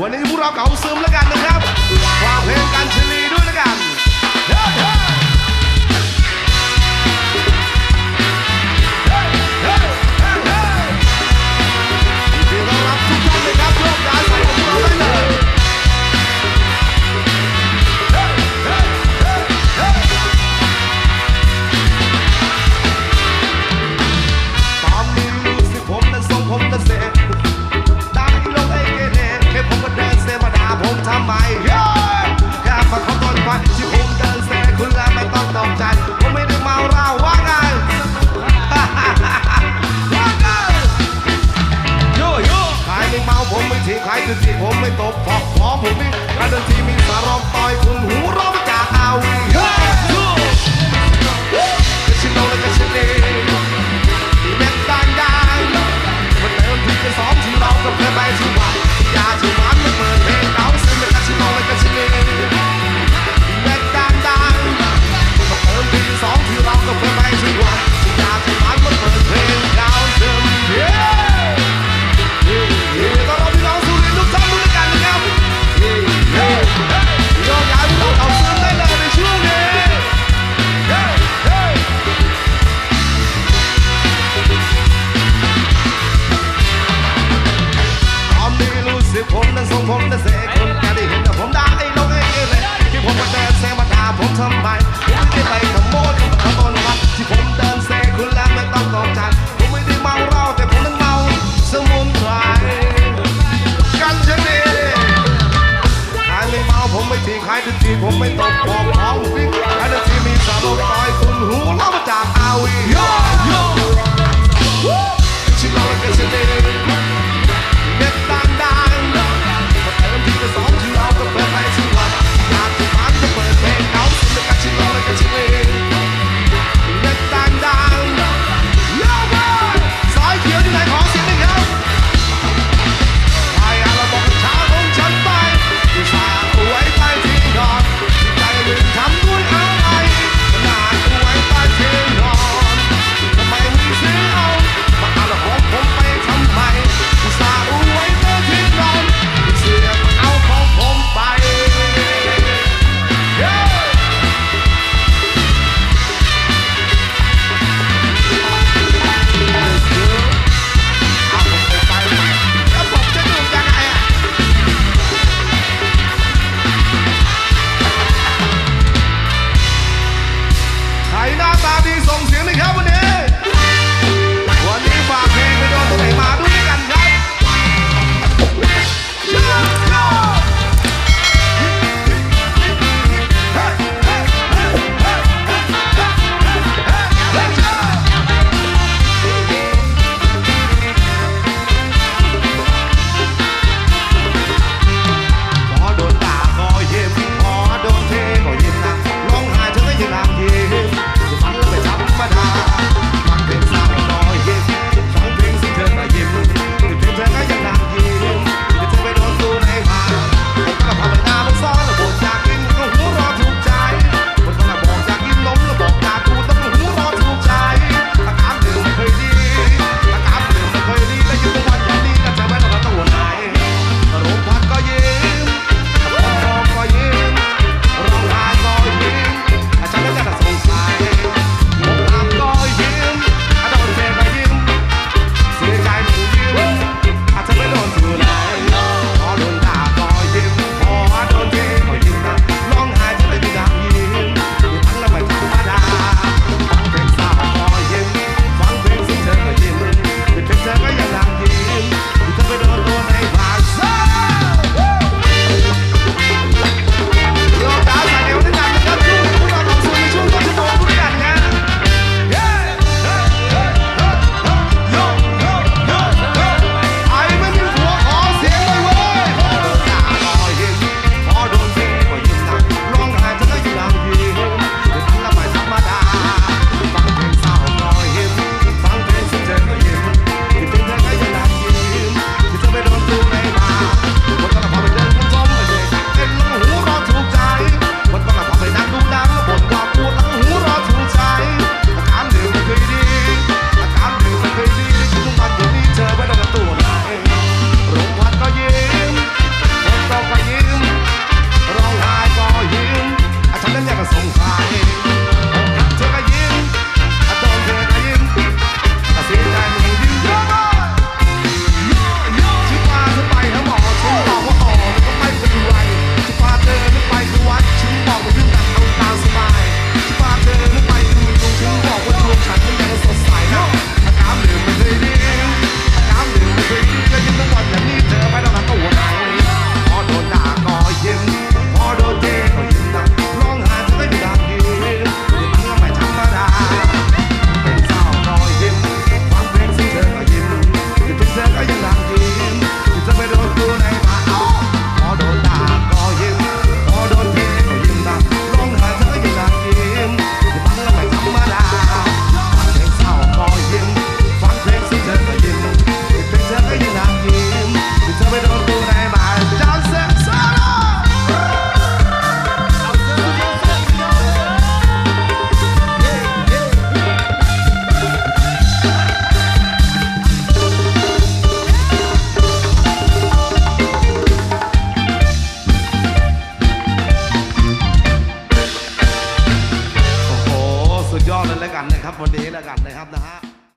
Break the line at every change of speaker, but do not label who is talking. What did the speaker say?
วันนี้พวกเราเก่าซึมแล้วกันนะครับฝากเพลงกันชลีด้วยแล้วกัน ไม่ทิ้งใครจะทีผมไม่ตบบอกเขาวิ่งใครจะจีบมีสาวน้อยคุณหูเล่ามาจากอาวีโยโย่ชิลล์กันเสน่ห์เมตตา